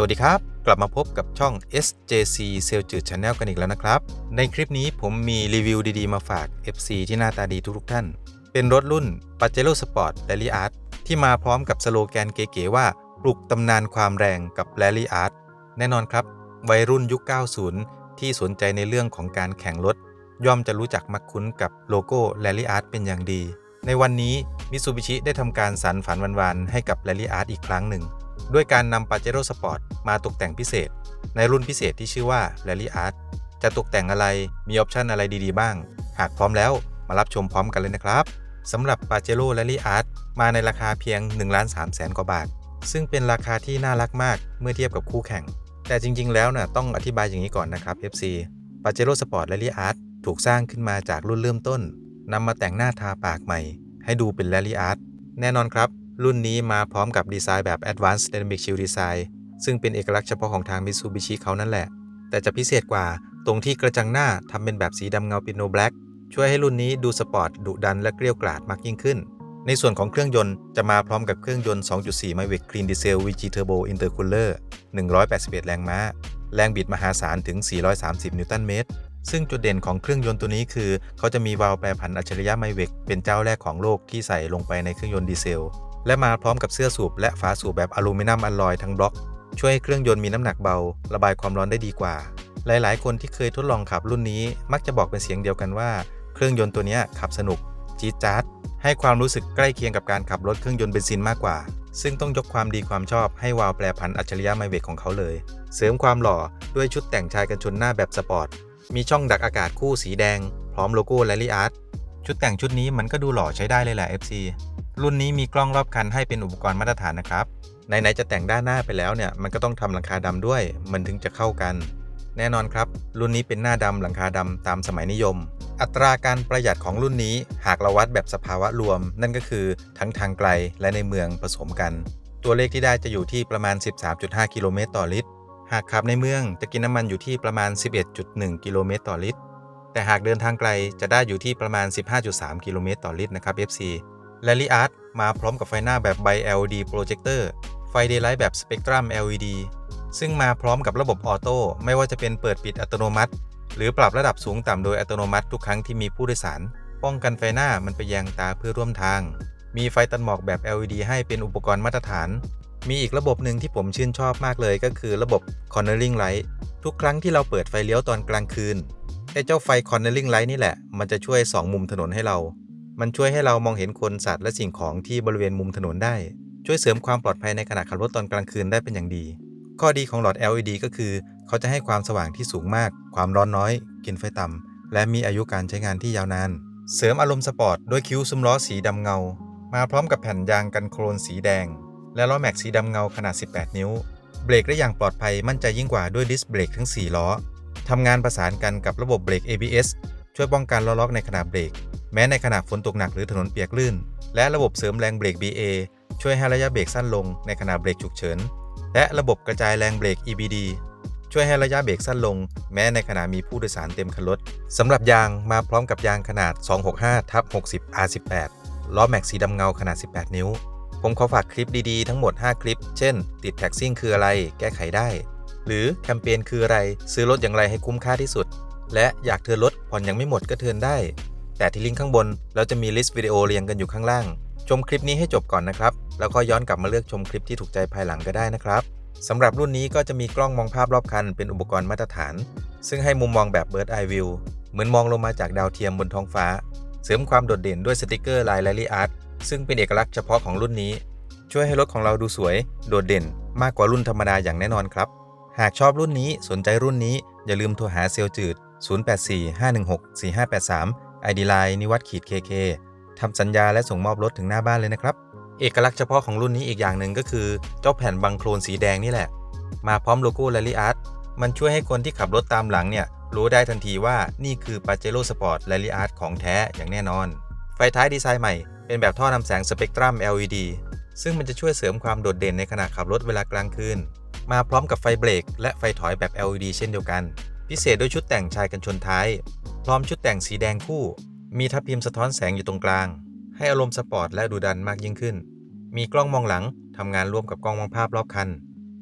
สวัสดีครับ กลับมาพบกับช่อง SJC เซลจืด Channel กันอีกแล้วนะครับ ในคลิปนี้ผมมีรีวิวดีๆ มาฝาก FC ที่หน้าตาดีทุกๆท่าน เป็นรถรุ่น Pajero Sport Rally Art ที่มาพร้อมกับสโลแกนเก๋ๆว่า ปลุกตำนานความแรงกับ Rally Art แน่นอนครับ วัยรุ่นยุค 90 ที่สนใจในเรื่องของการแข่งรถ ย่อมจะรู้จักมักคุ้นกับโลโก้ Rally Art เป็นอย่างดี ในวันนี้มิ t ูบิชิได้ทำการสรรฝันวันๆให้กับ Rally Art อีกครั้งหนึ่ง ด้วยการนำ Pajero Sport มาตกแต่งพิเศษ ในรุ่นพิเศษที่ชื่อว่า Rally Art จะตกแต่งอะไรมีออปชันอะไรดีๆบ้าง หากพร้อมแล้วมารับชมพร้อมกันเลยนะครับสำหรับ Pajero Rally Art มาในราคาเพียง1 3 0 0 0 0 0กว่าบาท ซึ่งเป็นราคาที่น่ารักมากเมื่อเทียบกับคู่แข่ง แต่จริงๆ แล้วนะ่ะต้องอธิบายอย่างนี้ก่อนนะครับ FC Pajero Sport Rally Art ถูกสร้างขึ้นมาจากรุ่นเริ่มต้นนำมาแต่งหน้าทาปากใหม่ ให้ดูเป็น Rally Art แน่นอนครับ รุ่นนี้มาพร้อมกับดีไซน์แบบ Advanced Dynamic Shield Design ซึ่งเป็นเอกลักษณ์เฉพาะของทาง Mitsubishi เขานั่นแหละ แต่จะพิเศษกว่าตรงที่กระจังหน้าทำเป็นแบบสีดำเงาปิโนแบล็กช่วยให้รุ่นนี้ดูสปอร์ตดุดันและเกลียวกราดมากยิ่งขึ้น ในส่วนของเครื่องยนต์จะมาพร้อมกับเครื่องยนต์ 2.4 Mavic Clean Diesel VG Turbo Intercooler 181 แรงม้า แรงบิดมหาศาลถึง 430 นิวตันเมตร ซึ่งจุดเด่นของเครื่องยนต์ตัวนี้คือ เขาจะมีวาล์วแปรผันอัจฉริยะไมเวกเป็นเจ้าแรกของโลกที่ใส่ลงไปในเครื่องยนต์ดีเซล และมาพร้อมกับเสื้อสูบและฝาสูบแบบอลูมิเนียมอลลอยทั้งบล็อก ช่วยให้เครื่องยนต์มีน้ำหนักเบา ระบายความร้อนได้ดีกว่า หลายๆ คนที่เคยทดลองขับรุ่นนี้ มักจะบอกเป็นเสียงเดียวกันว่า เครื่องยนต์ตัวนี้ขับสนุก จี๊ดจ๊าดให้ความรู้สึกใกล้เคียงกับการขับรถเครื่องยนต์เบนซินมากกว่า ซึ่งต้องยกความดีความชอบให้วาล์วแปรผันอัจฉริยะไมเวกของเขาเลย เสริมความหล่อด้วยชุดแต่งชายกันชนหน้าแบบสปอร์ต มีช่องดักอากาศคู่สีแดง พร้อมโลโก้ Rally Art ชุดแต่งชุดนี้มันก็ดูหล่อใช้ได้เลยแหละ FC รุ่นนี้มีกล้องรอบคันให้เป็นอุปกรณ์มาตรฐานนะครับไหนๆจะแต่งด้านหน้าไปแล้วเนี่ยมันก็ต้องทำหลังคาดำด้วย มันถึงจะเข้ากัน แน่นอนครับ รุ่นนี้เป็นหน้าดำหลังคาดำตามสมัยนิยม อัตราการประหยัดของรุ่นนี้หากเราวัดแบบสภาวะรวม นั่นก็คือทั้งทางไกลและในเมืองผสมกัน ตัวเลขที่ได้จะอยู่ที่ประมาณ 13.5 กิโลเมตรต่อลิตร หากขับในเมืองจะกินน้ำมันอยู่ที่ประมาณ 11.1 กิโลเมตรต่อลิตร แต่หากเดินทางไกลจะได้อยู่ที่ประมาณ 15.3 กิโลเมตรต่อลิตรนะครับ FC Rally Art มาพร้อมกับไฟหน้าแบบ Bi LED Projector ไฟ Daylight แบบ Spectrum LED ซึ่งมาพร้อมกับระบบออโต้ไม่ว่าจะเป็นเปิดปิดอัตโนมัติ หรือปรับระดับสูงต่ำโดยอัตโนมัติทุกครั้งที่มีผู้โดยสาร ป้องกันไฟหน้ามันไปแยงตาเพื่อร่วมทาง มีไฟตัดหมอกแบบ LED ให้เป็นอุปกรณ์มาตรฐาน มีอีกระบบหนึ่งที่ผมชื่นชอบมากเลยก็คือระบบ Cornering Light ทุกครั้งที่เราเปิดไฟเลี้ยวตอนกลางคืนไอ้เจ้าไฟ Cornering Light นี่แหละ มันจะช่วยสองมุมถนนให้เรา มันช่วยให้เรามองเห็นคนสัตว์และสิ่งของที่บริเวณมุมถนนได้ ช่วยเสริมความปลอดภัยในขณะขับรถตอนกลางคืนได้เป็นอย่างดี ข้อดีของหลอด LED ก็คือ เขาจะให้ความสว่างที่สูงมาก ความร้อนน้อย กินไฟต่ำ และมีอายุการใช้งานที่ยาวนาน เสริมอารมณ์สปอร์ตด้วยคิ้วซุ้มล้อสีดำเงา มาพร้อมกับแผ่นยางกันโคลนสีแดง และล้อแม็กสีดำเงาขนาด 18 นิ้ว เบรกได้อย่างปลอดภัยมั่นใจยิ่งกว่าด้วยดิสเบรกทั้ง 4 ล้อทำงานประสานกันกับระบบเบรก ABS ช่วยป้องกันล้อล็อกในขณะเบรก แม้ในขณะฝนตกหนักหรือถนนเปียกลื่น และระบบเสริมแรงเบรก BA ช่วยให้ระยะเบรกสั้นลงในขณะเบรกฉุกเฉิน และระบบกระจายแรงเบรก EBD ช่วยให้ระยะเบรกสั้นลง แม้ในขณะมีผู้โดยสารเต็มคันรถสำหรับยางมาพร้อมกับยางขนาด 265ทับ60 R18 ล้อแม็กสีดำเงาขนาด 18 นิ้ว ผมขอฝากคลิปดีๆ ทั้งหมด 5 คลิป เช่น ติดแท็กซิ่งคืออะไร แก้ไขได้ หรือแคมเปญคืออะไร ซื้อรถอย่างไรให้คุ้มค่าที่สุด และอยากเทินรถผ่อนยังไม่หมดก็เทินได้ แต่ที่ลิงก์ข้างบน เราจะมีลิสต์วิดีโอเรียงกันอยู่ข้างล่าง ชมคลิปนี้ให้จบก่อนนะครับ แล้วก็ย้อนกลับมาเลือกชมคลิปที่ถูกใจภายหลังก็ได้นะครับสำหรับรุ่นนี้ก็จะมีกล้องมองภาพรอบคันเป็นอุปกรณ์มาตรฐาน ซึ่งให้มุมมองแบบ Bird Eye View เหมือนมองลงมาจากดาวเทียมบนท้องฟ้า เสริมความโดดเด่นด้วยสติกเกอร์ลาย Rally Art ซึ่งเป็นเอกลักษณ์เฉพาะของรุ่นนี้ ช่วยให้รถของเราดูสวย โดดเด่น มากกว่ารุ่นธรรมดาอย่างแน่นอนครับ หากชอบรุ่นนี้สนใจรุ่นนี้อย่าลืมโทรหาเซลจืด 0845164583 ID Line นิวัตขีด KK ทำสัญญาและส่งมอบรถถึงหน้าบ้านเลยนะครับ เอกลักษณ์เฉพาะของรุ่นนี้อีกอย่างหนึ่งก็คือ เจ้าแผ่นบังโคลนสีแดงนี่แหละ มาพร้อมโลโก้ Rally Art มันช่วยให้คนที่ขับรถตามหลังเนี่ย รู้ได้ทันทีว่านี่คือ Pajero Sport Rally Art ของแท้อย่างแน่นอน ไฟท้ายดีไซน์ใหม่เป็นแบบท่อนำแสงสเปกตรัม LED ซึ่งมันจะช่วยเสริมความโดดเด่นในขณะขับรถเวลากลางคืน มาพร้อมกับไฟเบรกและไฟถอยแบบ LED เช่นเดียวกัน พิเศษด้วยชุดแต่งชายกันชนท้าย ร้อมชุดแต่งสีแดงคู่ มีทับพิมพ์สะท้อนแสงอยู่ตรงกลาง ให้อารมณ์สปอร์ตและดูดันมากยิ่งขึ้น มีกล้องมองหลังทำงานร่วมกับกล้องมองภาพรอบคัน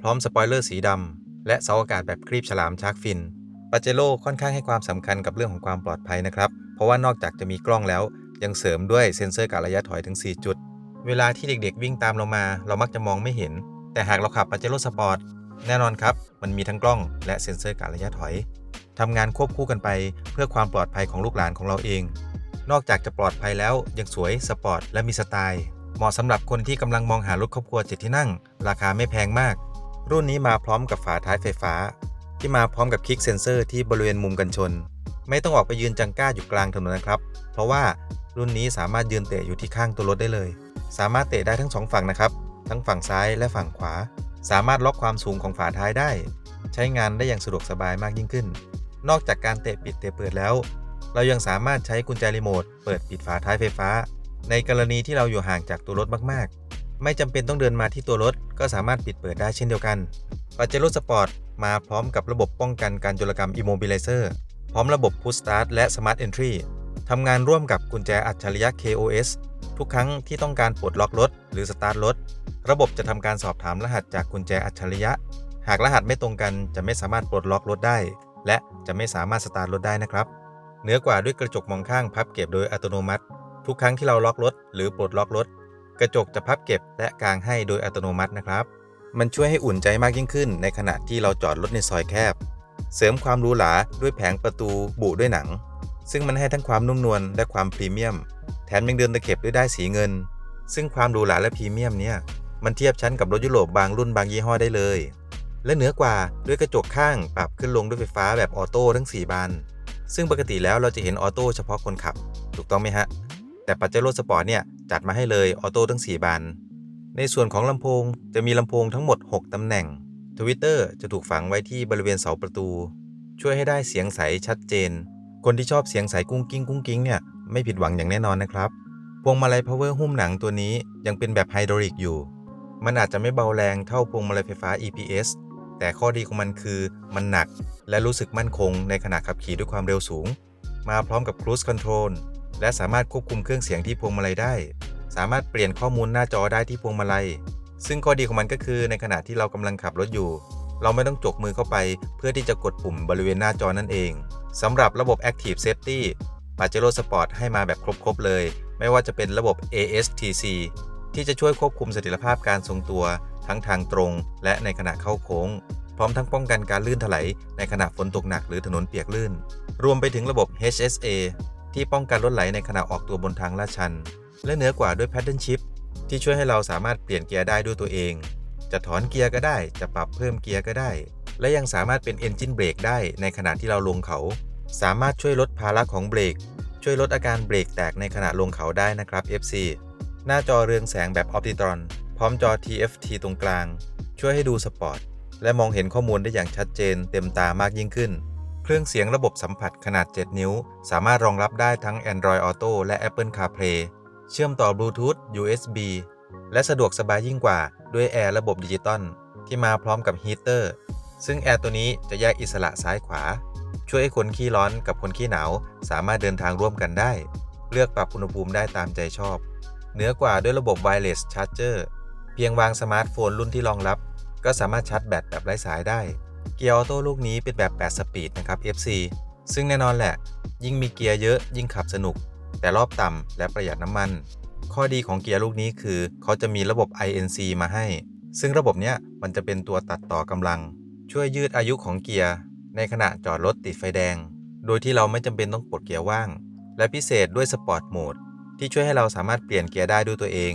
พร้อมสปอยเลอร์สีดำและเสาอากาศแบบครีบฉลามชาร์กฟินปาเจโร่ค่อนข้างให้ความสำคัญกับเรื่องของความปลอดภัยนะครับ เพราะว่านอกจากจะมีกล้องแล้ว ยังเสริมด้วยเซ็นเซอร์การระยะถอยถึง 4 จุด เวลาที่เด็กๆ วิ่งตามเรามา เรามักจะมองไม่เห็น แต่หากเราขับปาเจโร่สปอร์ตแน่นอนครับ มันมีทั้งกล้องและเซ็นเซอร์การระยะถอย ทำงานควบคู่กันไป เพื่อความปลอดภัยของลูกหลานของเราเอง นอกจากจะปลอดภัยแล้วยังสวยสปอร์ตและมีสไตล์เหมาะสำหรับคนที่กำลังมองหารถครอบครัวเจ็ดที่นั่ง ราคาไม่แพงมาก รุ่นนี้มาพร้อมกับฝาท้ายไฟฟ้า ที่มาพร้อมกับคลิกเซนเซอร์ที่บริเวณมุมกันชน ไม่ต้องออกไปยืนจังก้าอยู่กลางถนนนะครับ เพราะว่ารุ่นนี้สามารถยืนเตะอยู่ที่ข้างตัวรถได้เลย สามารถเตะได้ทั้งสองฝั่งนะครับ ทั้งฝั่งซ้ายและฝั่งขวา สามารถล็อกความสูงของฝาท้ายได้ ใช้งานได้อย่างสะดวกสบายมากยิ่งขึ้น นอกจากการเตะปิดเตะเปิดแล้ว เรายังสามารถใช้กุญแจรีโมทเปิดปิดฝาท้ายไฟฟ้า ในกรณีที่เราอยู่ห่างจากตัวรถมากๆ ไม่จำเป็นต้องเดินมาที่ตัวรถ ก็สามารถปิดเปิดได้เช่นเดียวกันปาเจโร่สปอร์ตมาพร้อมกับระบบป้องกันการโจรกรรม Immobilizer พร้อมระบบ Push Start และ Smart Entry ทำงานร่วมกับกุญแจอัจฉริยะ KOS ทุกครั้งที่ต้องการปลดล็อกรถ หรือสตาร์ทรถ ระบบจะทำการสอบถามรหัสจากกุญแจอัจฉริยะ หากรหัสไม่ตรงกันจะไม่สามารถปลดล็อกรถได้ และจะไม่สามารถสตาร์ทรถได้นะครับ เหนือกว่าด้วยกระจกมองข้างพับเก็บโดยอัตโนมัติ ทุกครั้งที่เราล็อกรถ หรือปลดล็อกรถ กระจกจะพับเก็บและกางให้โดยอัตโนมัตินะครับ มันช่วยให้อุ่นใจมากยิ่งขึ้น ในขณะที่เราจอดรถในซอยแคบ เสริมความหรูหราด้วยแผงประตูบุด้วยหนัง ซึ่งมันให้ทั้งความนุ่มนวลและความพรีเมียม แถมยังเดินตะเข็บด้วยได้สีเงิน ซึ่งความหรูหราและพรีเมียมเนี่ยมันเทียบชั้นกับรถยุโรปบางรุ่นบางยี่ห้อได้เลย และเหนือกว่าด้วยกระจกข้างปรับขึ้นลงด้วยไฟฟ้าแบบออโต้ทั้ง 4 บาน ซึ่งปกติแล้วเราจะเห็นออโต้เฉพาะคนขับ ถูกต้องไหมฮะ แต่ปัจเจโร่สปอร์ตเนี่ยจัดมาให้เลยออโต้ทั้ง 4 บาน ในส่วนของลำโพงจะมีลำโพงทั้งหมด 6 ตำแหน่งทวิตเตอร์จะถูกฝังไว้ที่บริเวณเสาประตู ช่วยให้ได้เสียงใสชัดเจน คนที่ชอบเสียงใสกุ้งกิ้งกุ้งกิ้งเนี่ยไม่ผิดหวังอย่างแน่นอนนะครับ พวงมาลัย power หุ้มหนังตัวนี้ยังเป็นแบบไฮดรอลิกอยู่ มันอาจจะไม่เบาแรงเท่าพวงมาลัยไฟฟ้า EPS แต่ข้อดีของมันคือมันหนักและรู้สึกมั่นคงในขณะขับขี่ด้วยความเร็วสูง มาพร้อมกับ Cruise Control และสามารถควบคุมเครื่องเสียงที่พวงมาลัยได้ สามารถเปลี่ยนข้อมูลหน้าจอได้ที่พวงมาลัย ซึ่งข้อดีของมันก็คือในขณะที่เรากำลังขับรถอยู่ เราไม่ต้องจกมือเข้าไปเพื่อที่จะกดปุ่มบริเวณหน้าจอนั่นเองสำหรับระบบ Active Safety Pajero Sport ให้มาแบบครบๆเลย ไม่ว่าจะเป็นระบบ ASTC ที่จะช่วยควบคุมสถิรภาพการทรงตัว ทั้งทางตรง และในขณะเข้าโค้ง พร้อมทั้งป้องกันการลื่นถลายในขณะฝนตกหนักหรือถนนเปียกลื่น รวมไปถึงระบบ HSA ที่ป้องกันรถไหลในขณะออกตัวบนทางลาดชัน และเหนือกว่าด้วย Pattern Shift ที่ช่วยให้เราสามารถเปลี่ยนเกียร์ได้ด้วยตัวเอง จะถอนเกียร์ก็ได้ จะปรับเพิ่มเกียร์ก็ได้ และยังสามารถเป็น Engine Brake ได้ในขณะที่เราลงเขา สามารถช่วยลดภาระของเบรกช่วยลดอาการเบรกแตกในขณะลงเขาได้นะครับ FC หน้าจอเรืองแสงแบบ Optitron พร้อมจอ TFT ตรงกลาง ช่วยให้ดูสปอร์ต และมองเห็นข้อมูลได้อย่างชัดเจนเต็มตามากยิ่งขึ้น เครื่องเสียงระบบสัมผัสขนาด 7 นิ้ว สามารถรองรับได้ทั้ง Android Auto และ Apple CarPlay เชื่อมต่อบลูทูธ USB และสะดวกสบายยิ่งกว่าด้วยแอร์ระบบดิจิตอลที่มาพร้อมกับฮีเตอร์ ซึ่งแอร์ตัวนี้จะแยกอิสระซ้ายขวา ช่วยให้คนขี้ร้อนกับคนขี้หนาว สามารถเดินทางร่วมกันได้ เลือกปรับอุณหภูมิได้ตามใจชอบ เหนือกว่าด้วยระบบ Wireless Charger เพียงวางสมาร์ทโฟนรุ่นที่รองรับ ก็สามารถชาร์จแบตแบบไร้สายได้ เกียร์ออโต้ลูกนี้เป็นแบบ 8 สปีดนะครับ FC ซึ่งแน่นอนแหละ ยิ่งมีเกียร์เยอะยิ่งขับสนุก แต่รอบต่ำและประหยัดน้ำมัน ข้อดีของเกียร์ลูกนี้คือ เขาจะมีระบบ INC มาให้ ซึ่งระบบเนี้ยมันจะเป็นตัวตัดต่อกำลัง ช่วยยืดอายุของเกียร์ ในขณะจอดรถติดไฟแดง โดยที่เราไม่จำเป็นต้องปลดเกียร์ว่าง และพิเศษด้วยสปอร์ตโหมดที่ช่วยให้เราสามารถเปลี่ยนเกียร์ได้ด้วยตัวเอง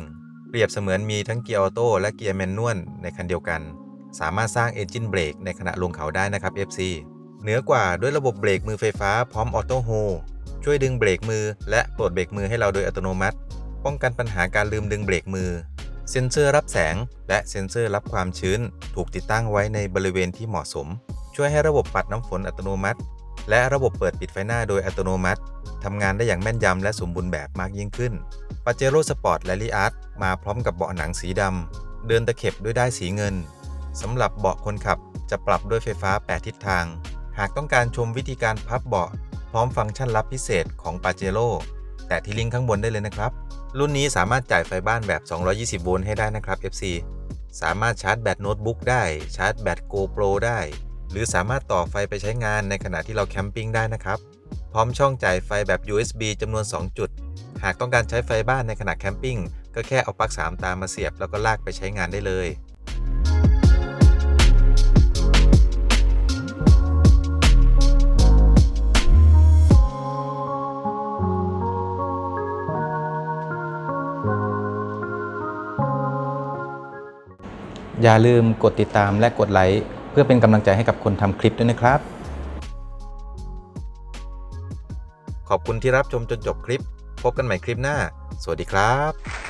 เปรียบเสมือนมีทั้งเกียร์ออโต้และเกียร์แมนนวลในคันเดียวกัน สามารถสร้างเอนจินเบรกในขณะลงเขาได้นะครับ FC เหนือกว่าด้วยระบบเบรกมือไฟฟ้าพร้อมออโต้โฮช่วยดึงเบรกมือ และปลดเบรกมือให้เราโดยอัตโนมัติ ป้องกันปัญหาการลืมดึงเบรกมือ เซ็นเซอร์รับแสง และเซ็นเซอร์รับความชื้น ถูกติดตั้งไว้ในบริเวณที่เหมาะสม ช่วยให้ระบบปัดน้ำฝนอัตโนมัติ และระบบเปิดปิดไฟหน้าโดยอัตโนมัติทำงานได้อย่างแม่นยำและสมบูรณ์แบบมากยิ่งขึ้น p a j e r o Sport Rally Art มาพร้อมกับเบาะหนังสีดำ เดินตะเข็บด้วยได้ายสีเงินสำหรับเบาะคนขับจะปรับด้วยไฟฟ้า 8 ทิศทาง หากต้องการชมวิธีการพับเบาะ พร้อมฟังก์ชันลับพิเศษของ p a j e r o แต่ที่ลิงก์ข้างบนได้เลยนะครับ รุ่นนี้สามารถจ่ายไฟบ้านแบบ 220 โวลต์ให้ได้นะครับ FC สามารถชาร์จแบตโน้ตบุ๊กได้ ชาร์จแบต GoPro ได้ หรือสามารถต่อไฟไปใช้งานในขณะที่เราแคมปิ้งได้นะครับ พร้อมช่องจ่ายไฟแบบ USB จำนวน 2 จุด หากต้องการใช้ไฟบ้านในขณะแคมปิ้งก็แค่เอาปลั๊ก3ตามมาเสียบแล้วก็ลากไปใช้งานได้เลยอย่าลืมกดติดตามและกดไลค์ เพื่อเป็นกำลังใจให้กับคนทำคลิปด้วยนะครับ ขอบคุณที่รับชมจนจบคลิป พบกันใหม่คลิปหน้า สวัสดีครับ